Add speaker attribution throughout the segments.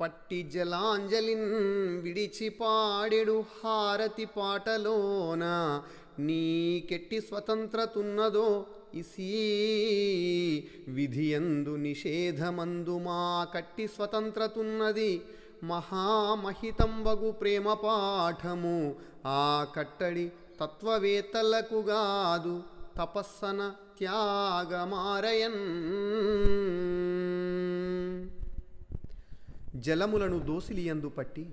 Speaker 1: పట్టి జలాంజలిన్ విడిచి పాడెడు హారతి పాటలోన నీకెట్టి స్వతంత్రతున్నదో ఇసీ విధియందు నిషేధమందు మా కట్టి స్వతంత్రతున్నది మహామహితంబగు ప్రేమ పాఠము ఆ కట్టడి తత్వవేత్తలకు గాదు తపస్సన త్యాగమారయన్. జలములను దోసిలియందు పట్టి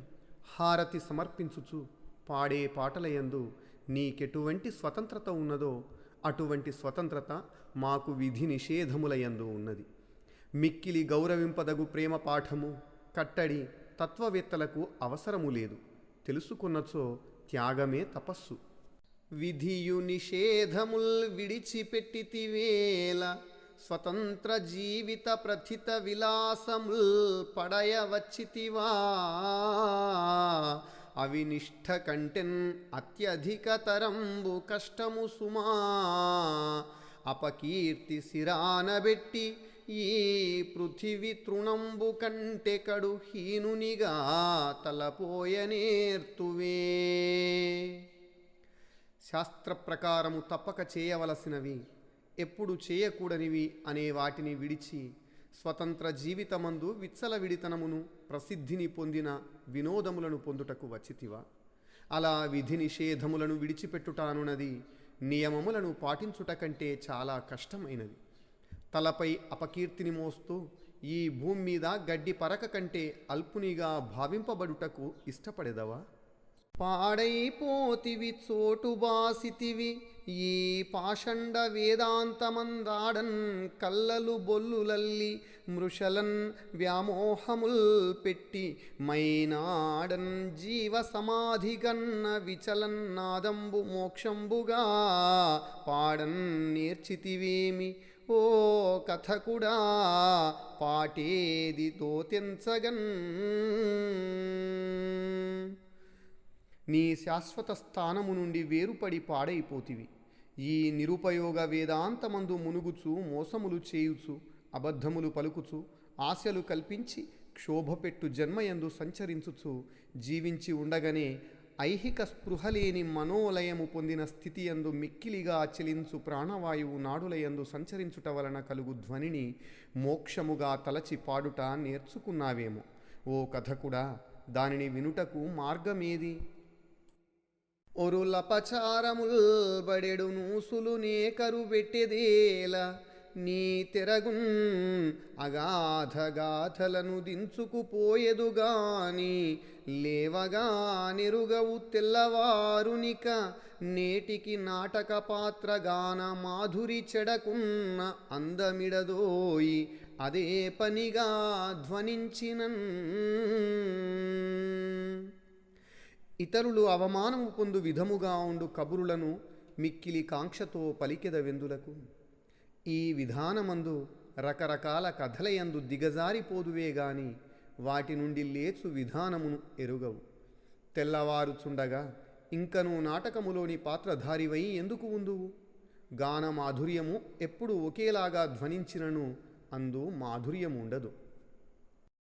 Speaker 1: హారతి సమర్పించుచు పాడే పాటలయందు నీకెటువంటి స్వతంత్రత ఉన్నదో అటువంటి స్వతంత్రత మాకు విధి నిషేధములయందు ఉన్నది. మిక్కిలి గౌరవింపదగు ప్రేమ పాఠము కట్టడి తత్వవేత్తలకు అవసరము లేదు. తెలుసుకున్నచో త్యాగమే తపస్సు. విధియు నిషేధముల్ విడిచిపెట్టితివేల స్వతంత్ర జీవిత ప్రథిత విలాసముల్ పడయవచ్చితివా అవినిష్ఠ కంటెన్ అత్యధికతరంబు కష్టము సుమా. అపకీర్తి శిరానబెట్టి ఈ పృథివి తృణంబు కంటే కడు హీనునిగా తలపోయనేర్తువే శాస్త్ర ప్రకారము తప్పక చేయవలసినవి. ఎప్పుడు చేయకూడనివి అనే వాటిని విడిచి స్వతంత్ర జీవితమందు విచ్చల విడితనమును ప్రసిద్ధిని పొందిన వినోదములను పొందుటకు వచ్చితివా? అలా విధి నిషేధములను విడిచిపెట్టుటానున్నది నియమములను పాటించుట కంటే చాలా కష్టమైనది. తలపై అపకీర్తిని మోస్తూ ఈ భూమి మీద గడ్డి పరక కంటే అల్పునిగా భావింపబడుటకు ఇష్టపడేదవా? పాడైపోతివి చోటు బాసితివి ఈ పాషండ వేదాంతమందాడన్ కల్లలు బొల్లులల్లి మృషలన్ వ్యామోహముల్ పెట్టి మైనాడన్ జీవ సమాధి గన్న విచలన్ నాదంబు మోక్షంబుగా పాడన్ నేర్చితివేమి? ఓ కథకుడా పాటేది తోతెంచగన్ నీ శాశ్వత స్థానము నుండి వేరుపడి పాడైపోతివి. ఈ నిరుపయోగ వేదాంతమందు మునుగుచు మోసములు చేయుచు అబద్ధములు పలుకుచు ఆశలు కల్పించి క్షోభపెట్టు జన్మయందు సంచరించుచు జీవించి ఉండగానే ఐహిక స్పృహలేని మనోలయము పొందిన స్థితి యందు మిక్కిలిగా చెలించు ప్రాణవాయువు నాడులయందు సంచరించుట వలన కలుగు ధ్వనిని మోక్షముగా తలచి పాడుట నేర్చుకున్నావేమో. ఓ కథ కూడా దానిని వినుటకు మార్గమేది? ఒరులపచారముల్ బడెడు నూసులు నేకరు పెట్టెదేలా నీ తెరగున్ అగాధగాథలను దించుకుపోయేదుగాని లేవగా నెరుగవు తెల్లవారునిక నేటికి నాటక పాత్రగాన మాధురి చెడకున్న అందమిడదోయి అదే పనిగా ధ్వనించినన్. ఇతరులు అవమానము పొందు విధముగా ఉండు కబురులను మిక్కిలి కాంక్షతో పలికెద వెందులకు. ఈ విధానమందు రకరకాల కథలయందు దిగజారిపోదువే గాని వాటి నుండి లేచు విధానమును ఎరుగవు. తెల్లవారుచుండగా ఇంకను నాటకములోని పాత్రధారివై ఎందుకు ఉందువు? గాన మాధుర్యము ఎప్పుడు ఒకేలాగా ధ్వనించినను అందు మాధుర్యముండదు.